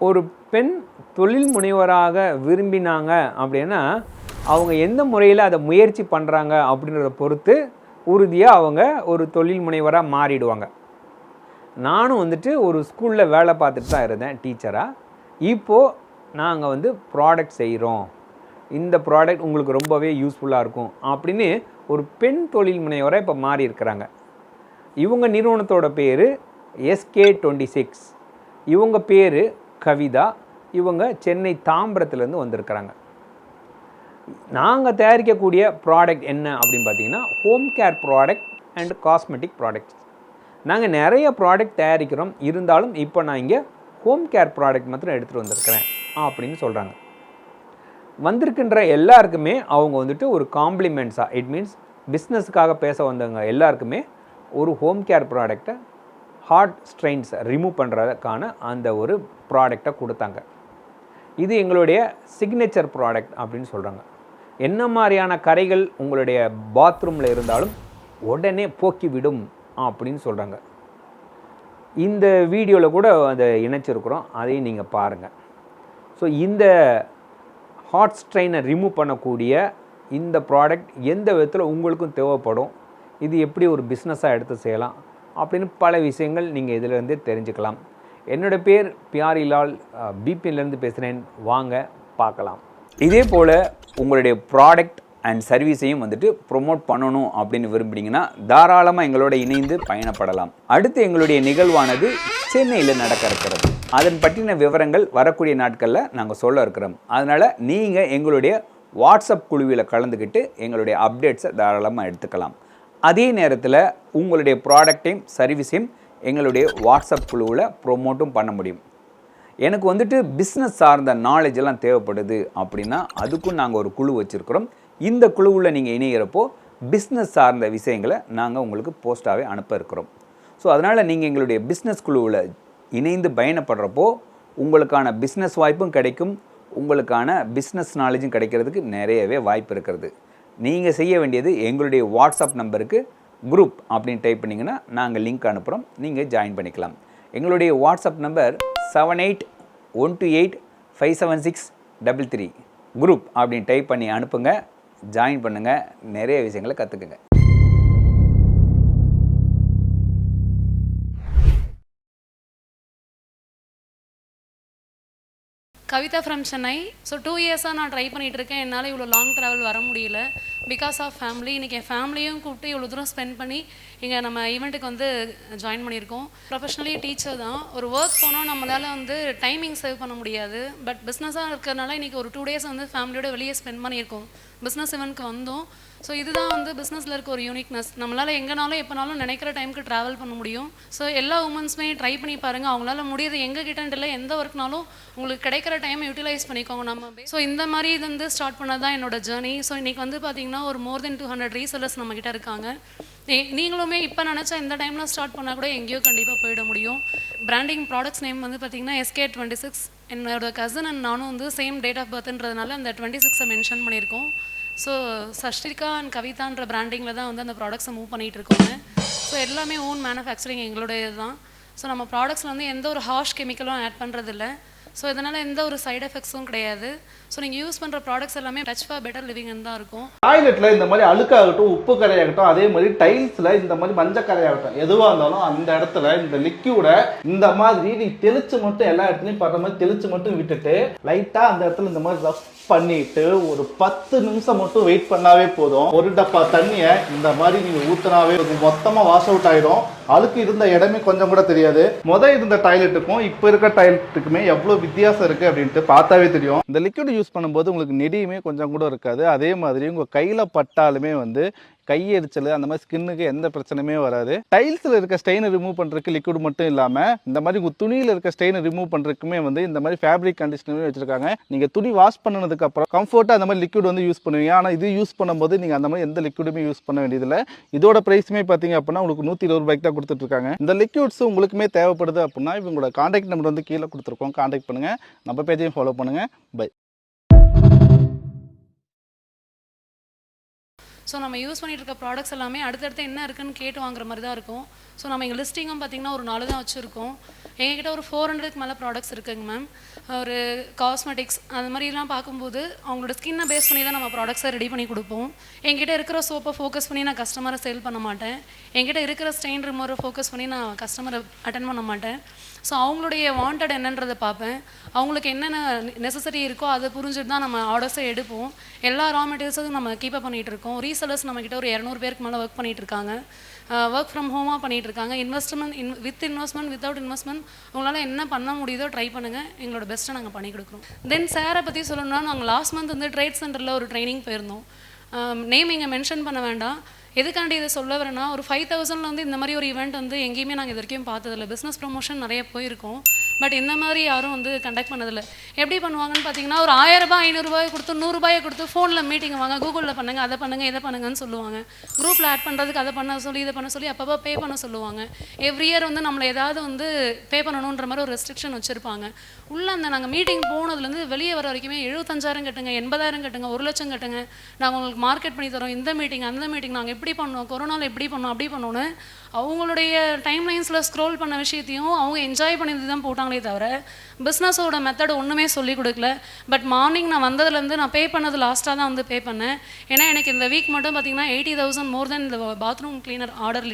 ஒரு பெண் தொழில் முனைவராக விரும்பினாங்க அப்படின்னா அவங்க எந்த முறையில் அதை முயற்சி பண்ணுறாங்க அப்படின்றத பொறுத்து உறுதியாக அவங்க ஒரு தொழில் முனைவராக மாறிடுவாங்க. நானும் வந்துட்டு ஒரு ஸ்கூலில் வேலை பார்த்துட்டு தான் இருந்தேன் டீச்சராக இப்போது நாங்கள் வந்து ப்ராடக்ட் செய்கிறோம் இந்த ப்ராடக்ட் உங்களுக்கு ரொம்பவே யூஸ்ஃபுல்லாக இருக்கும் அப்படின்னு ஒரு பெண் தொழில் முனைவராக இப்போ மாறி இருக்கிறாங்க. இவங்க நிறுவனத்தோட பேர் எஸ்கே டுவெண்ட்டி சிக்ஸ் இவங்க பேர் கவிதா இவங்க சென்னை தாம்பரத்துலேருந்து வந்திருக்கிறாங்க. நாங்கள் தயாரிக்கக்கூடிய ப்ராடக்ட் என்ன அப்படின்னு பார்த்தீங்கன்னா home care product and cosmetic products நாங்கள் நிறைய ப்ராடக்ட் தயாரிக்கிறோம். இருந்தாலும் இப்போ நான் இங்கே ஹோம் கேர் ப்ராடக்ட் மாத்திரம் எடுத்துகிட்டு வந்திருக்கிறேன் அப்படின்னு சொல்கிறாங்க வந்திருக்கின்ற எல்லாருக்குமே அவங்க வந்துட்டு ஒரு காம்ப்ளிமெண்ட்ஸாக இட் மீன்ஸ் பிஸ்னஸுக்காக பேச வந்தவங்க எல்லாருக்குமே ஒரு ஹோம் கேர் ப்ராடக்டை ஹார்ட் ஸ்ட்ரெயின்ஸை ரிமூவ் பண்ணுறதுக்கான அந்த ஒரு ப்ராடக்டை கொடுத்தாங்க. இது எங்களுடைய சிக்னேச்சர் ப்ராடக்ட் அப்படின்னு சொல்கிறாங்க என்ன மாதிரியான கரைகள் உங்களுடைய பாத்ரூமில் இருந்தாலும் உடனே போக்கிவிடும் அப்படின்னு சொல்கிறாங்க இந்த வீடியோவில் கூட அதை இணைச்சிருக்கிறோம். அதையும் நீங்கள் பாருங்கள் ஸோ இந்த ஹாட் ஸ்ட்ரெயினை ரிமூவ் பண்ணக்கூடிய இந்த ப்ராடக்ட் எந்த விதத்தில் உங்களுக்கும் தேவைப்படும் இது எப்படி ஒரு பிஸ்னஸாக எடுத்து செய்யலாம் அப்படின்னு பல விஷயங்கள் நீங்கள் இதிலேருந்தே தெரிஞ்சுக்கலாம். என்னோட பேர் பியாரிலால் பிபிஎன்லேருந்து பேசுகிறேன் வாங்க பார்க்கலாம். இதே போல் உங்களுடைய ப்ராடக்ட் அண்ட் சர்வீஸையும் வந்துட்டு ப்ரொமோட் பண்ணணும் அப்படின்னு விரும்புனீங்கன்னா தாராளமாக எங்களோட இணைந்து பயணப்படலாம். அடுத்து எங்களுடைய நிகழ்வானது சென்னையில் நடக்க இருக்கிறது அதன் பற்றின விவரங்கள் வரக்கூடிய நாட்களில் நாங்கள் சொல்ல இருக்கிறோம். அதனால் நீங்கள் எங்களுடைய வாட்ஸ்அப் குழுவில் கலந்துக்கிட்டு எங்களுடைய அப்டேட்ஸை தாராளமாக எடுத்துக்கலாம். அதே நேரத்தில் உங்களுடைய ப்ராடக்டையும் சர்வீஸையும் எங்களுடைய வாட்ஸ்அப் குழுவில் ப்ரொமோட்டும் பண்ண முடியும். எனக்கு வந்துட்டு பிஸ்னஸ் சார்ந்த நாலேஜ் எல்லாம் தேவைப்படுது அப்படின்னா அதுக்கும் நாங்கள் ஒரு குழு வச்சுருக்கிறோம். இந்த குழுவில் நீங்கள் இணைகிறப்போ பிஸ்னஸ் சார்ந்த விஷயங்களை நாங்கள் உங்களுக்கு போஸ்ட்டாகவே அனுப்ப இருக்கிறோம். ஸோ அதனால் நீங்கள் எங்களுடைய பிஸ்னஸ் குழுவில் இணைந்து பயணப்படுறப்போ உங்களுக்கான பிஸ்னஸ் வாய்ப்பும் கிடைக்கும். உங்களுக்கான பிஸ்னஸ் நாலேஜும் கிடைக்கிறதுக்கு நிறையவே வாய்ப்பு இருக்கிறது. நீங்கள் செய்ய வேண்டியது எங்களுடைய வாட்ஸ்அப் நம்பருக்கு குரூப் அப்படின்னு டைப் பண்ணிங்கன்னா நாங்கள் லிங்க் அனுப்புகிறோம் நீங்கள் ஜாயின் பண்ணிக்கலாம். எங்களுடைய WhatsApp number seven eight one two eight five seven six double three group அப்படின்னு டைப் பண்ணி அனுப்புங்க. ஜாயின் பண்ணுங்கள் நிறைய விஷயங்களை கற்றுக்குங்க Kavitha from Chennai so two இயர்ஸாக நான் ட்ரை பண்ணிகிட்டு இருக்கேன். என்னால் இவ்வளோ லாங் ட்ராவல் வர முடியல. பிகாஸ் ஆஃப் ஃபேமிலி இன்றைக்கி என் ஃபேமிலியும் கூப்பிட்டு இவ்வளோ தூரம் ஸ்பெண்ட் பண்ணி இங்கே நம்ம ஈவெண்ட்டுக்கு வந்து ஜாயின் பண்ணியிருக்கோம். ப்ரொஃபஷனலி டீச்சர் தான். ஒரு ஒர்க் போனால் நம்மளால் வந்து டைமிங் சேவ் பண்ண முடியாது. பட் பிஸ்னஸாக இருக்கிறதுனால இன்றைக்கி ஒரு டூ டேஸ் வந்து ஃபேமிலியோட வெளியே ஸ்பெண்ட் பண்ணியிருக்கோம். பிஸ்னஸ் இவனுக்கு வந்தோம். ஸோ இதுதான் வந்து பிஸ்னஸில் இருக்க ஒரு யூனிக்னஸ் நம்மளால் எங்கேனாலும் எப்போனாலும் நினைக்கிற டைமுக்கு ட்ராவல் பண்ண முடியும். ஸோ எல்லா உமன்ஸுமே ட்ரை பண்ணி பாருங்கள் அவங்களால முடியுது எங்கே கிட்டன்ட்டு இல்லை எந்த ஒர்க்னாலும் உங்களுக்கு கிடைக்கிற டைம் யூட்டிலைஸ் பண்ணிக்கோங்க நம்ம ஸோ இந்த மாதிரி இது வந்து ஸ்டார்ட் பண்ணது தான் என்னோட ஜேர்னி ஸோ இன்றைக்கி வந்து பார்த்திங்கன்னா ஒரு more than two hundred resellers நம்மக்கிட்ட இருக்காங்க. நீ- நீங்களுமே இப்போ நினச்சா இந்த டைமில் ஸ்டார்ட் பண்ணால் கூட எங்கேயோ கண்டிப்பாக போயிட முடியும். பிராண்டிங் ப்ராடக்ட்ஸ் நேம் வந்து பார்த்திங்கன்னா எஸ்கே டுவெண்ட்டி சிக்ஸ் என்னோட கசன் அண்ட் நானும் வந்து சேம் டேட் ஆஃப் பர்த்ன்றதுனால அந்த டுவெண்ட்டி சிக்ஸை மென்ஷன் பண்ணியிருக்கோம். ஸோ சஷ்டிகா அண்ட் கவிதான்ற பிராண்டிங்கில் தான் வந்து அந்த ப்ராடக்ட்ஸை மூவ் பண்ணிகிட்டு இருக்கோங்க. ஸோ எல்லாமே ஓன் மேனுஃபேக்சரிங் எங்களுடைய தான் ஸோ நம்ம ப்ராடக்ட்ஸில் வந்து எந்த ஒரு ஹார்ஷ் கெமிக்கலும் ஆட் பண்ணுறதில்ல ஸோ இதனால் எந்த ஒரு சைடு எஃபெக்ட்ஸும் கிடையாது. ஸோ நீங்கள் யூஸ் பண்ணுற ப்ராடக்ட்ஸ் எல்லாமே டச் ஃபார் பெட்டர் லிவிங் தான் இருக்கும். டாய்லெட்டில் இந்த மாதிரி அழுக்காகட்டும் உப்பு கரையாகட்டும் அதே மாதிரி டைல்ஸில் இந்த மாதிரி மஞ்சள் கரையாகட்டும் எதுவாக இருந்தாலும் அந்த இடத்துல இந்த லிக்யூடை இந்த மாதிரி நீ தெளிச்சு மட்டும் எல்லா இடத்துலையும் படுற மாதிரி தெளிச்சு மட்டும் விட்டுட்டு லைட்டாக அந்த இடத்துல இந்த மாதிரி ரஃப் பண்ணிட்டு ஒரு பத்து நிமிஷம் மட்டும் வெயிட் பண்ணாவே போதும். ஒரு டப்பா தண்ணியை இந்த மாதிரி நீங்கள் ஊற்றினாவே மொத்தமாக வாஷ் அவுட் ஆயிடும் அழுக்கு இருந்த இடமே கொஞ்சம் கூட தெரியாது. முத இருந்த டாய்லெட்டுக்கும் இப்போ இருக்க டாய்லெட்டுக்குமே எவ்வளோ வித்தியாசம் இருக்கு அப்படின்ட்டு பார்த்தாவே தெரியும். இந்த லிக்விட் யூஸ் பண்ணும்போது உங்களுக்கு நெடியுமே கொஞ்சம் கூட இருக்காது. அதே மாதிரி உங்கள் கையில் பட்டாலுமே வந்து கையெரிச்சல் அந்த மாதிரி ஸ்கின்னுக்கு எந்த பிரச்சனையுமே வராது. டைல்ஸில் இருக்க ஸ்டெயினை ரிமூவ் பண்ணுறதுக்கு லிக்விட் மட்டும் இல்லாமல் இந்த மாதிரி உங்கள் துணியில் இருக்க ஸ்டெயினை ரிமூவ் பண்ணுறதுக்குமே வந்து இந்த மாதிரி ஃபேப்ரிக் கண்டிஷனரும் வச்சிருக்காங்க. நீங்கள் துணி வாஷ் பண்ணதுக்கு அப்புறம் கம்ஃபர்ட்டாக அந்த மாதிரி லிக்விட் வந்து யூஸ் பண்ணுவீங்க. ஆனால் இது யூஸ் பண்ணும்போது நீங்கள் அந்த மாதிரி எந்த லிக்விடுமே யூஸ் பண்ண வேண்டியதில்லை. இதோட ப்ரைஸுமே பார்த்தீங்க அப்படின்னா உங்களுக்கு நூற்றி இருபது ரூபாய்க்கு தான் கொடுத்துட்ருக்காங்க. இந்த லிக்விட்ஸ் உங்களுக்குமே தேவைப்படுது அப்படின்னா இவங்களோட காண்டாக்ட் நம்பர் வந்து கீழே கொடுத்துருக்கோம். காண்டாக்ட் பண்ணுங்கள் நம்ம பேஜையும் ஃபாலோ பண்ணுங்கள் பை ஸோ நம்ம யூஸ் பண்ணிட்டு இருக்க ப்ராடக்ட்ஸ் எல்லாமே அடுத்தடுத்து என்ன இருக்குன்னு கேட்டு வாங்குற மாதிரி தான் இருக்கும். ஸோ நம்ம எங்கள் லிஸ்டிங்கும் பார்த்தீங்கன்னா ஒரு நாலு தான் வச்சுருக்கோம். எங்ககிட்ட ஒரு ஃபோர் ஹண்ட்ரட்க்கு மேலே ப்ராடக்ட்ஸ் இருக்குங்க மேம் ஒரு காஸ்மெட்டிக்ஸ் அது மாதிரிலாம் பார்க்கும்போது அவங்களோட ஸ்கின்னை பேஸ் பண்ணி தான் நம்ம ப்ராடக்ட்ஸை ரெடி பண்ணி கொடுப்போம். எங்கிட்ட இருக்கிற சோப்பை ஃபோக்கஸ் பண்ணி நான் கஸ்டமரை சேல் பண்ண மாட்டேன். எங்கிட்ட இருக்கிற ஸ்டெயின் ரிமோரை ஃபோக்கஸ் பண்ணி நான் கஸ்டமரை அட்டன் பண்ண மாட்டேன். ஸோ அவங்களுடைய வாண்டட் என்னன்றதை பார்ப்பேன். அவங்களுக்கு என்னென்ன நெசசரி இருக்கோ அதை புரிஞ்சுட்டு தான் நம்ம ஆர்டர்ஸை எடுப்போம். எல்லா ரா மெட்டீரியல்ஸும் நம்ம கீப்பப் பண்ணிகிட்டு இருக்கோம். ரீசெலர்ஸ் நம்மக்கிட்ட ஒரு இரநூறு பேருக்கு மேலே ஒர்க் பண்ணிகிட்டு இருக்காங்க. ஒர்க் ஃப்ரம் ஹோமாக பண்ணிகிட்டு இருக்காங்க. Investment in with investment without investment உங்களால் என்ன பண்ண முடியுதோ ட்ரை பண்ணுங்கள் எங்களோட பெஸ்ட்டை நாங்கள் பண்ணி கொடுக்குறோம். தென் சேரை பற்றி சொல்லணும்னா நாங்கள் லாஸ்ட் மந்த் வந்து ட்ரேட் சென்டரில் ஒரு ட்ரைனிங் போயிருந்தோம். நேம் இங்கே மென்ஷன் பண்ண வேண்டாம். எதுக்காண்டி இதை சொல்ல வரேன்னா ஒரு ஃபைவ் தௌசண்ட்ல வந்து இந்த மாதிரி ஒரு ஈவெண்ட் வந்து எங்கேயுமே நாங்கள் இது வரைக்கும் பார்த்ததில்ல. பிஸ்னஸ் ப்ரொமோஷன் நிறைய போயிருக்கோம். பட் இந்த மாதிரி யாரும் வந்து கண்டக்ட் பண்ணதில்லை. எப்படி பண்ணுவாங்கன்னு பார்த்தீங்கன்னா ஒரு ஆயிரம் ரூபாய் ஐநூறுரூபாய் கொடுத்து நூறுரூபாயை கொடுத்து ஃபோனில் மீட்டிங் வாங்க கூகுளில் பண்ணுங்க அதை பண்ணுங்க இதை பண்ணுங்கன்னு சொல்லுவாங்க. குரூப்பில் ஆட் பண்ணுறதுக்கு அதை பண்ண சொல்லி இதை பண்ண சொல்லி அப்பப்போ பே பண்ண சொல்லுவாங்க. எவ்ரி இயர் வந்து நம்மளை ஏதாவது வந்து பே பண்ணணுன்ற மாதிரி ஒரு ரெஸ்ட்ரிக்ஷன் வச்சுருப்பாங்க. உள்ளே அந்த நாங்கள் மீட்டிங் போனதுலேருந்து வெளியே வர வரைக்குமே எழுபத்தஞ்சாயிரம் கட்டுங்க எண்பதாயிரம் கட்டுங்க ஒரு லட்சம் கட்டுங்க. நாங்கள் உங்களுக்கு மார்க்கெட் பண்ணி தரோம் இந்த மீட்டிங் அந்த மீட்டிங் நாங்கள் எப்படி பண்ணோம் கொரோனாவில் எப்படி பண்ணோம் அப்படி பண்ணோன்னு அவங்களுடைய டைம் லைன்ஸில் ஸ்க்ரோல் பண்ண விஷயத்தையும் அவங்க என்ஜாய் பண்ணி தான் சொன்னாங்களே தவிர பிஸ்னஸோட மெத்தட் ஒன்றுமே சொல்லி கொடுக்கல. பட் மார்னிங் நான் வந்ததுலேருந்து நான் பே பண்ணது லாஸ்ட்டாக தான் வந்து பே பண்ணேன். ஏன்னா எனக்கு இந்த வீக் மட்டும் பார்த்தீங்கன்னா எயிட்டி தௌசண்ட் மோர் தென் இந்த பாத்ரூம் கிளீனர் ஆர்டர்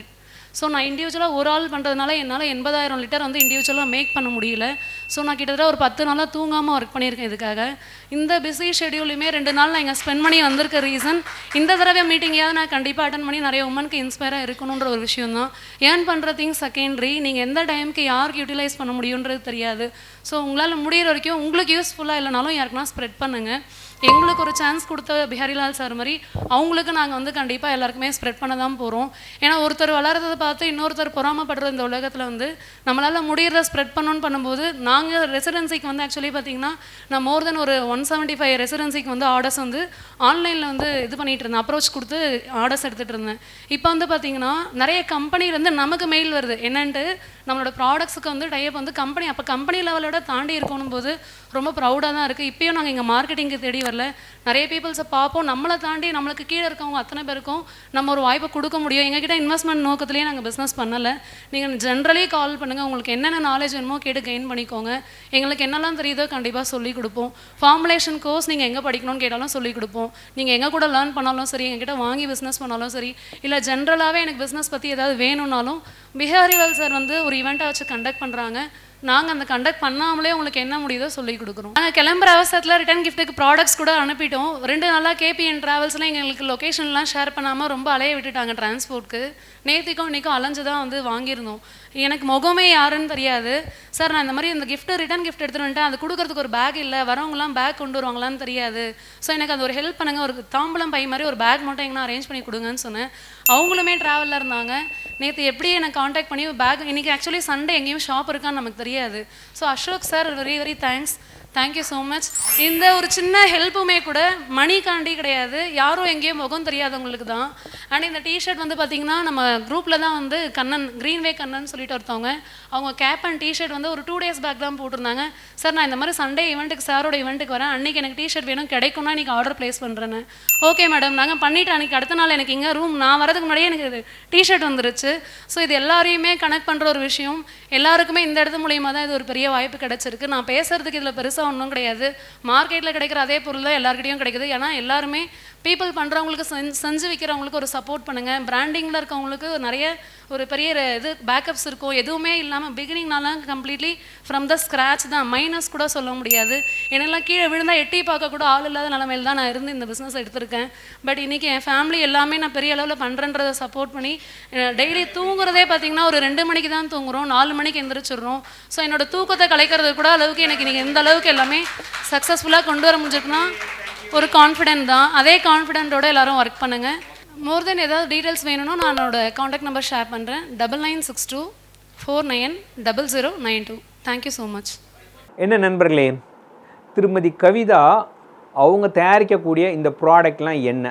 ஸோ நான் இண்டிவிஜுவலாக ஒரு ஆள் பண்ணுறதுனால என்னால் எண்பதாயிரம் லிட்டர் வந்து இண்டிவிஜுவலாக மேக் பண்ண முடியல. ஸோ நான் கிட்டத்தட்ட ஒரு பத்து நாளாக தூங்காமல் ஒர்க் பண்ணியிருக்கேன் இதுக்காக. இந்த பிஸி ஷெடியூலுமே ரெண்டு நாள் நான் இங்கே ஸ்பெண்ட் பண்ணி வந்திருக்க ரீசன் இந்த தடவை மீட்டிங்காவது நான் கண்டிப்பாக அட்டன் பண்ணி நிறைய உமனுக்கு இன்ஸ்பயராக இருக்கணுன்ற ஒரு விஷயம் தான் ஏர்ன் பண்ணுற திங்ஸ் செகண்டரி நீங்கள் எந்த டைமுக்கு யாருக்கு யூட்டிலைஸ் பண்ண முடியுன்றது தெரியாது. ஸோ உங்களால் முடிகிற வரைக்கும் உங்களுக்கு யூஸ்ஃபுல்லாக இல்லைனாலும் யாருக்குன்னா ஸ்ப்ரெட் பண்ணுங்கள் எங்களுக்கு ஒரு சான்ஸ் கொடுத்த பிஹாரிலால் சார் மாதிரி அவங்களுக்கு நாங்கள் வந்து கண்டிப்பாக எல்லாருக்குமே ஸ்ப்ரெட் பண்ண தான் போகிறோம் ஏன்னா ஒருத்தர் வளர்றதை பார்த்து இன்னொருத்தர் பொறாமப்படுற இந்த உலகத்தில் வந்து நம்மளால் முடிகிறத ஸ்ப்ரெட் பண்ணணும்னு பண்ணும்போது நாங்கள் ரெசிடென்சிக்கு வந்து ஆக்சுவலி பார்த்தீங்கன்னா நான் மோர் தென் ஒரு ஒன் செவன்ட்டி ஃபைவ் ரெசிடென்சிக்கு வந்து ஆர்டர்ஸ் வந்து ஆன்லைனில் வந்து இது பண்ணிகிட்டு இருந்தேன். அப்ரோச் கொடுத்து ஆர்டர்ஸ் எடுத்துகிட்டு இருந்தேன். இப்போ வந்து பார்த்தீங்கன்னா நிறைய கம்பெனிலேருந்து நமக்கு மெயில் வருது. என்னன்ட்டு நம்மளோட ப்ராடக்ட்ஸுக்கு வந்து டைப் வந்து கம்பெனி அப்போ கம்பெனி லெவலோட தாண்டி இருக்கணும் போது ரொம்ப ப்ரௌடாக தான் இருக்குது இப்போயும் நாங்கள் இங்கே மார்க்கெட்டிங்க்கு தேடி வரல. நிறைய பீப்புள்ஸை பார்ப்போம். நம்மளை தாண்டி நம்மளுக்கு கீழே இருக்கவங்க அத்தனை பேருக்கும் நம்ம ஒரு வாய்ப்பை கொடுக்க முடியும். எங்ககிட்ட இன்வெஸ்ட்மெண்ட் நோக்கத்துலேயே நாங்கள் பிஸ்னஸ் பண்ணலை. நீங்கள் ஜென்ரலி கால் பண்ணுங்கள் உங்களுக்கு என்னென்ன நாலேஜ் வேணுமோ கேட்டு கெயின் பண்ணிக்கோங்க. எங்களுக்கு என்னெல்லாம் தெரியுதோ கண்டிப்பாக சொல்லிக் கொடுப்போம். ஃபார்முலேஷன் கோர்ஸ் நீங்கள் எங்கே படிக்கணும்னு கேட்டாலும் சொல்லிக் கொடுப்போம். நீங்கள் எங்கள் கூட லேர்ன் பண்ணாலும் சரி எங்ககிட்ட வாங்கி பிஸ்னஸ் பண்ணாலும் சரி இல்லை ஜென்ரலாகவே எனக்கு பிஸ்னஸ் பற்றி ஏதாவது வேணும்னாலும் பிஹேவியரல் சார் வந்து ஒரு ஈவெண்ட்டை வச்சு கண்டக்ட் பண்ணுறாங்க நாங்கள் அந்த கண்டக்ட் பண்ணாமலே உங்களுக்கு என்ன முடியுதோ சொல்லி கொடுக்குறோம். நாங்கள் கிளம்புற அவசரத்தில் ரிட்டர்ன் கிஃப்ட்டுக்கு ப்ராடக்ட்ஸ் கூட அனுப்பிட்டோம். ரெண்டு நாளாக கேபிஎன் ட்ராவல்ஸ்லாம் எங்களுக்கு லொக்கேஷன்லாம் ஷேர் பண்ணாமல் ரொம்ப அலைய விட்டுட்டாங்க டிரான்ஸ்போர்ட்டுக்கு நேற்றுக்கும் இன்றைக்கும் அலைஞ்சு தான் வந்து வாங்கியிருந்தோம். எனக்கு முகமே யாருன்னு தெரியாது. சார் நான் இந்த மாதிரி இந்த கிஃப்ட்டு ரிட்டர்ன் கிஃப்ட் எடுத்துகிட்டு வந்துட்டேன். அது கொடுக்கறதுக்கு ஒரு பேக் இல்லை. வரவங்களாம் பேக் கொண்டு வருவாங்களான்னு தெரியாது. ஸோ எனக்கு அது ஒரு ஹெல்ப் பண்ணுங்க. ஒரு தாம்பளம் பை மாதிரி ஒரு பேக் மட்டும் எங்கன்னா அரேஞ்ச் பண்ணி கொடுங்கன்னு சொன்னேன். அவங்களுமே ட்ராவலில் இருந்தாங்க. நேற்று எப்படி எனக்கு காண்டாக்ட் பண்ணி பேக் இன்றைக்கி ஆக்சுவலி சண்டே எங்கேயும் ஷாப் இருக்கான்னு நமக்கு தெரியாது. So Ashok sir very very thanks thank you so much இந்த ஒரு சின்ன ஹெல்ப்புமே கூட மணிக்காண்டி கிடையாது. யாரும் எங்கேயும் முகம் தெரியாதவங்களுக்கு தான். அண்ட் இந்த டிஷர்ட் வந்து பார்த்தீங்கன்னா நம்ம குரூப்பில் தான் வந்து கண்ணன் க்ரீன்வே கண்ணன் சொல்லிட்டு ஒருத்தவங்க. அவங்க கேப் அண்ட் டிஷர்ட் வந்து ஒரு டூ டேஸ் பேக் தான் போட்டிருந்தாங்க. சார் நான் இந்த மாதிரி சண்டே ஈவெண்ட்டுக்கு சாரோட ஈவெண்ட்டுக்கு வரேன். அன்றைக்கி எனக்கு டிஷர்ட் வேணும். கிடைக்கும்னா இன்றைக்கி ஆர்டர் ப்ளேஸ் பண்ணுறேன்னு ஓகே மேடம் நாங்கள் பண்ணிவிட்டு அன்றைக்கி அடுத்த நாள் எனக்கு இங்கே ரூம் நான் வரதுக்கு முன்னாடியே எனக்கு டிஷர்ட் வந்துருச்சு. ஸோ இது எல்லாரையுமே கனெக்ட் பண்ணுற ஒரு விஷயம். எல்லாருக்குமே இந்த இடத்து மூலியமாக தான் இது ஒரு பெரிய வாய்ப்பு கிடைச்சிருக்கு. நான் பேசுகிறதுக்கு இதில் பெருசாக ஒன்றும் கிடையாது. மார்க்கெட்டில் கிடைக்கிற அதே பொருள் தான் எல்லாருக்கிட்டையும் கிடைக்குது. ஏன்னா எல்லாருமே பீப்புள் பண்ணுறவங்களுக்கு செஞ்சு செஞ்சு விற்கிறவங்களுக்கு ஒரு சப்போர்ட் பண்ணுங்கள் பிராண்டிங்கில் இருக்கவங்களுக்கு நிறைய ஒரு பெரிய இது பேக்கப்ஸ் இருக்கும். எதுவுமே இல்லாமல் பிகினிங்னாலாம் கம்ப்ளீட்லி ஃப்ரம் த ஸ்க்ராட்ச் தான். மைனஸ் கூட சொல்ல முடியாது. என்னெல்லாம் கீழே விழுந்தா எட்டி பார்க்க கூட ஆள் இல்லாத நிலமையில தான் நான் இருந்து இந்த பிஸ்னஸ் எடுத்திருக்கேன். பட் இன்றைக்கி என் ஃபேமிலி எல்லாமே நான் பெரிய அளவில் பண்ணுறன்றதை சப்போர்ட் பண்ணி டெய்லி தூங்குறதே பார்த்தீங்கன்னா ஒரு ரெண்டு மணிக்கு தான் தூங்குறோம். நாலு மணிக்கு எந்திரிச்சிடுறோம். ஸோ என்னோட தூக்கத்தை கலைக்கிறது கூட அளவுக்கு எனக்கு இன்றைக்கி எந்த அளவுக்கு எல்லாமே சக்ஸஸ்ஃபுல்லாக கொண்டு வர முடிஞ்சிருக்குன்னா ஒரு கான்ஃபிடென்ட் தான். அதே கான்ஃபிடென்ட்டோட எல்லாரும் ஒர்க் பண்ணுங்கள் மோர் தென் ஏதாவது டீட்டெயில்ஸ் வேணும்னா நான் என்னோட காண்டாக்ட் நம்பர் ஷேர் பண்ணுறேன் double nine six two four nine double zero nine two thank you so much என்ன நண்பர்களே திருமதி கவிதா அவங்க தயாரிக்கக்கூடிய இந்த ப்ராடக்ட்லாம் என்ன?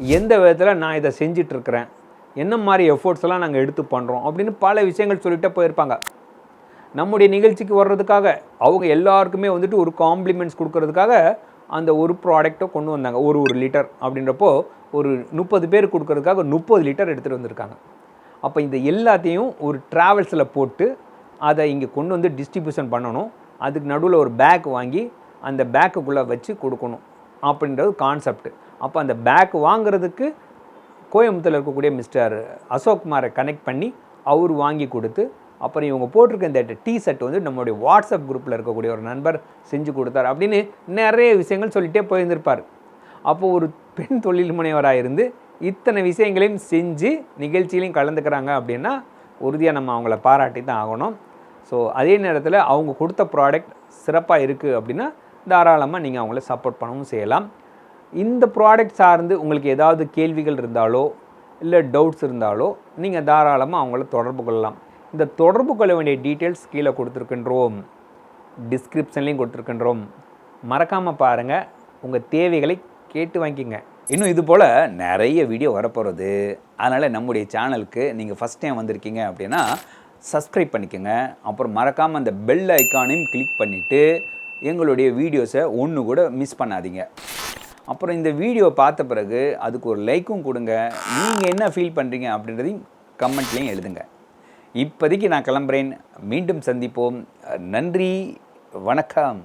எந்த விதத்தில் நான் இதை செஞ்சிட்ருக்கிறேன்? என்ன மாதிரி எஃபோர்ட்ஸ் எல்லாம் நாங்கள் எடுத்து பண்ணுறோம் அப்படின்னு பல விஷயங்கள் சொல்லிகிட்டே போயிருப்பாங்க. நம்முடைய நிகழ்ச்சிக்கு வர்றதுக்காக அவங்க எல்லாருக்குமே வந்துட்டு ஒரு காம்ப்ளிமெண்ட்ஸ் கொடுக்கறதுக்காக அந்த ஒரு ப்ராடக்ட்டை கொண்டு வந்தாங்க. ஒரு ஒரு லிட்டர் அப்படின்றப்போ ஒரு முப்பது பேர் கொடுக்கறதுக்காக முப்பது லிட்டர் எடுத்துகிட்டு வந்திருக்காங்க. அப்போ இந்த எல்லாத்தையும் ஒரு ட்ராவல்ஸில் போட்டு அதை இங்கே கொண்டு வந்து டிஸ்ட்ரிபியூஷன் பண்ணணும். அதுக்கு நடுவில் ஒரு பேக் வாங்கி அந்த பேக்குக்குள்ளே வச்சு கொடுக்கணும் அப்படின்றது கான்செப்ட் அப்போ அந்த பேக் வாங்குறதுக்கு கோயம்புத்தூரில் இருக்கக்கூடிய மிஸ்டர் அசோக் குமாரை கனெக்ட் பண்ணி அவர் வாங்கி கொடுத்து அப்புறம் இவங்க போட்டிருக்க இந்த டீ ஷர்ட் வந்து நம்மளுடைய வாட்ஸ்அப் குரூப்பில் இருக்கக்கூடிய ஒரு நண்பர் செஞ்சு கொடுத்தார் அப்படின்னு நிறைய விஷயங்கள் சொல்லிகிட்டே போயிருந்திருப்பார். அப்போ ஒரு பெண் தொழில் முனைவராக இருந்து இத்தனை விஷயங்களையும் செஞ்சு நிகழ்ச்சியிலையும் கலந்துக்கிறாங்க அப்படின்னா உறுதியாக நம்ம அவங்கள பாராட்டி தான் ஆகணும். ஸோ அதே நேரத்தில் அவங்க கொடுத்த ப்ராடக்ட் சிறப்பாக இருக்குது அப்படின்னா தாராளமாக நீங்கள் அவங்கள சப்போர்ட் பண்ணவும் செய்யலாம். இந்த ப்ராடக்ட் சார்ந்து உங்களுக்கு ஏதாவது கேள்விகள் இருந்தாலோ இல்லை டவுட்ஸ் இருந்தாலோ நீங்கள் தாராளமாக அவங்கள தொடர்பு கொள்ளலாம். இந்த தொடர்பு கொள்ள வேண்டிய டீட்டெயில்ஸ் கீழே கொடுத்துருக்கின்றோம். டிஸ்கிரிப்ஷன்லேயும் கொடுத்துருக்கின்றோம். மறக்காமல் பாருங்கள் உங்கள் தேவைகளை கேட்டு வாங்கிக்கங்க. இன்னும் இது போல் நிறைய வீடியோ வரப்போகிறது அதனால் நம்முடைய சேனலுக்கு நீங்கள் ஃபஸ்ட் டைம் வந்திருக்கீங்க அப்படின்னா சப்ஸ்கிரைப் பண்ணிக்கோங்க. அப்புறம் மறக்காமல் அந்த பெல் ஐக்கானையும் கிளிக் பண்ணிவிட்டு எங்களுடைய வீடியோஸை ஒன்று கூட மிஸ் பண்ணாதீங்க. அப்புறம் இந்த வீடியோ பார்த்த பிறகு அதுக்கு ஒரு லைக்கும் கொடுங்க. நீங்கள் என்ன ஃபீல் பண்ணுறீங்க அப்படின்றதையும் கமெண்ட்லேயும் எழுதுங்க. இப்போதைக்கு நான் கிளம்புறேன். மீண்டும் சந்திப்போம். நன்றி. வணக்கம்.